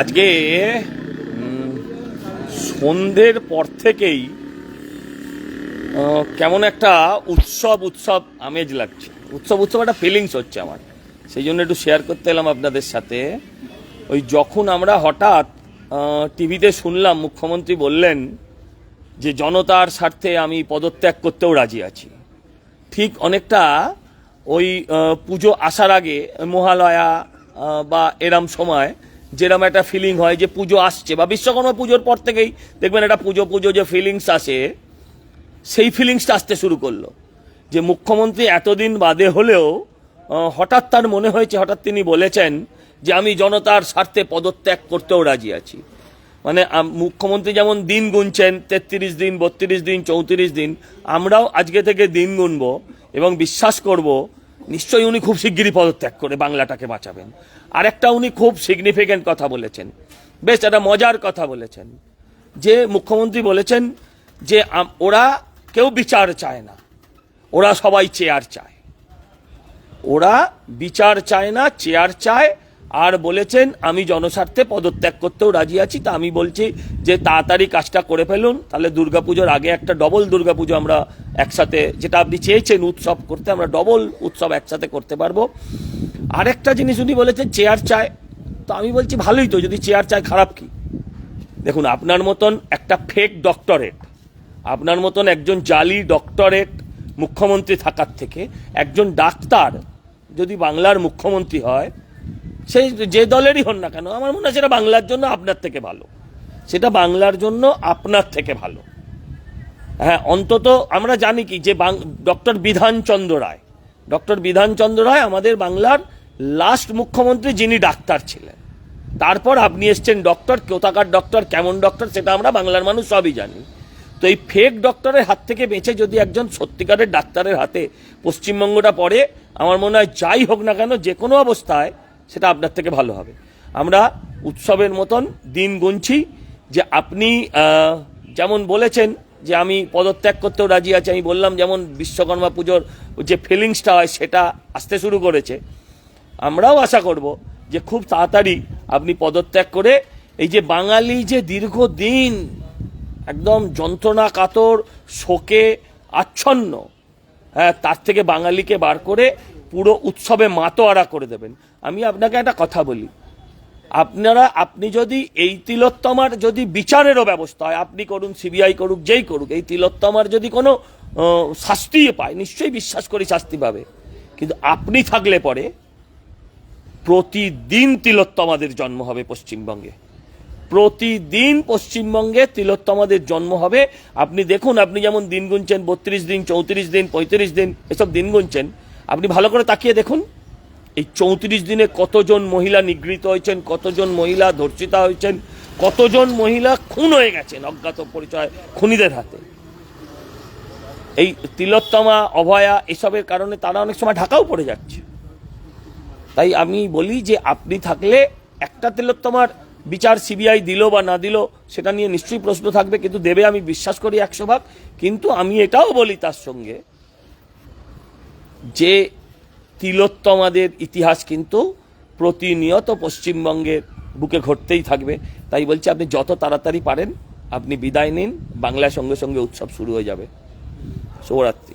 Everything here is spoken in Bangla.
আজকে সন্ধ্যের পর থেকেই কেমন একটা উৎসব উৎসব আমেজ লাগছে। উৎসব উৎসব একটা ফিলিংস হচ্ছে আমার। সেই জন্য একটু শেয়ার করতে এলাম আপনাদের সাথে। ওই যখন আমরা হঠাৎ টিভিতে শুনলাম, মুখ্যমন্ত্রী বললেন যে জনতার স্বার্থে আমি পদত্যাগ করতেও রাজি আছি। ঠিক অনেকটা ওই পুজো আসার আগে মহালয়া বা এরম সময় যেরম একটা ফিলিং হয় যে পুজো আসছে বা বিশ্বকর্মা পুজোর পর থেকেই দেখবেন একটা পুজো পুজো যে ফিলিংস আসে, সেই ফিলিংসটা আসতে শুরু করল। যে মুখ্যমন্ত্রী এতদিন বাদে হলেও হঠাৎ তার মনে হয়েছে, হঠাৎ তিনি বলেছেন যে আমি জনতার স্বার্থে পদত্যাগ করতেও রাজি আছি। মানে মুখ্যমন্ত্রী যেমন দিন গুনছেন, তেত্রিশ দিন, বত্রিশ দিন, চৌত্রিশ দিন, আমরাও আজকে থেকে দিন গুনব এবং বিশ্বাস করব নিশ্চয়ই উনি খুব শিগগিরই পদত্যাগ করে বাংলাটাকে বাঁচাবেন। আর একটা উনি খুব সিগনিফিক্যান্ট কথা বলেছেন। বেশ, একটা মজার কথা বলেছেন। যে মুখ্যমন্ত্রী বলেছেন যে ওরা কেউ বিচার চায় না। ওরা সবাই চেয়ার চায়। ওরা বিচার চায় না চেয়ার চায় আর বলেছেন, আমি জনস্বার্থে পদত্যাগ করতেও রাজি আছি, তা আমি বলছি যে তাড়াতাড়ি কাজটা করে ফেলুন, তাহলে দুর্গাপুজোর আগে একটা ডবল দুর্গাপুজো আমরা একসাথে, যেটা আপনি চেয়েছেন উৎসব করতে, আমরা ডবল উৎসব একসাথে করতে পারব। আরেকটা জিনিস উনি বলেছেন, চেয়ার চায় তো আমি বলছি, ভালোই তো, যদি চেয়ার চায় খারাপ কি? দেখুন, আপনার মতন একটা ফেক ডক্টরেট আপনার মতন একজন জালি ডক্টরেট মুখ্যমন্ত্রী থাকার থেকে, একজন ডাক্তার যদি বাংলার মুখ্যমন্ত্রী হয় সেই যে দলেরই হন না কেন, আমার মনে হয় সেটা বাংলার জন্য আপনার থেকে ভালো। সেটা বাংলার জন্য আপনার থেকে ভালো। হ্যাঁ অন্তত আমরা জানি কি যে ডক্টর বিধানচন্দ্র রায়, ডক্টর বিধানচন্দ্র রায় আমাদের বাংলার লাস্ট মুখ্যমন্ত্রী যিনি ডাক্তার ছিলেন। তারপর আপনি এসছেন ডক্টর, কোথাকার ডক্টর, কেমন ডক্টর, সেটা আমরা বাংলার মানুষ সবই জানি। তো এই ফেক ডক্টরের হাত থেকে বেঁচে যদি একজন সত্যিকারের ডাক্তারের হাতে পশ্চিমবঙ্গটা পড়ে, আমার মনে হয় যাই হোক না কেন, যে কোনো অবস্থায় সেটা আপনার থেকে ভালো হবে। আমরা উৎসবের মতন দিন গুনছি যে আপনি যেমন বলেছেন যে আমি পদত্যাগ করতেও রাজি আছি, আমি বললাম যেমন বিশ্বকর্মা পুজোর যে ফিলিংসটা হয় সেটা আসতে শুরু করেছে। আমরাও আশা করব যে খুব তাড়াতাড়ি আপনি পদত্যাগ করে এই যে বাঙালি যে দীর্ঘদিন একদম যন্ত্রণা, কাতর, শোকে, আচ্ছন্ন হ্যাঁ তার থেকে বাঙালিকে বার করে পুরো উৎসবে মাতোয়ারা করে দেবেন। আমি আপনাকে একটা কথা বলি। আপনারা, আপনি যদি এই তিলোত্তমার যদি বিচারেরও ব্যবস্থা হয়, আপনি করুন, সিবিআই করুক, যেই করুক, এই তিলোত্তমার যদি কোনো শাস্তি পায়, নিশ্চয়ই বিশ্বাস করি শাস্তি পাবে। কিন্তু আপনি থাকলে পরে প্রতিদিন তিলোত্তমাদের জন্ম হবে পশ্চিমবঙ্গে। প্রতিদিন পশ্চিমবঙ্গে তিলোত্তমাদের জন্ম হবে। আপনি দেখুন, আপনি যেমন দিন গুনছেন, বত্রিশ দিন, চৌত্রিশ দিন, পঁয়ত্রিশ দিন, এসব দিন গুনছেন। আপনি ভালো করে তাকিয়ে দেখুন, এই চৌত্রিশ দিনে কতজন মহিলা নিগৃহীত হয়েছেন, কতজন মহিলা ধর্ষিতা হয়েছেন, কতজন মহিলা খুন হয়ে গেছেন, অজ্ঞাত পরিচয় খুনিদের হাতে। এই তিলোত্তমা, অভয়া এসবের কারণে তারা অনেক সময় ঢাকাও পড়ে যাচ্ছে। তাই আমি বলি যে, আপনি থাকলে একটা তিলোত্তমার বিচার সিবিআই দিল বা না দিল, সেটা নিয়ে নিশ্চয়ই প্রশ্ন থাকবে, কিন্তু দেবে আমি বিশ্বাস করি একশো ভাগ। কিন্তু আমি এটাও বলি তার সঙ্গে, যে তিলোত্তমাদের ইতিহাস কিন্তু প্রতিনিয়ত পশ্চিমবঙ্গের বুকে ঘটতেই থাকবে। তাই বলছি আপনি যত তাড়াতাড়ি পারেন, আপনি বিদায় নিন বাংলার সঙ্গে সঙ্গে উৎসব শুরু হয়ে যাবে। শুভরাত্রি।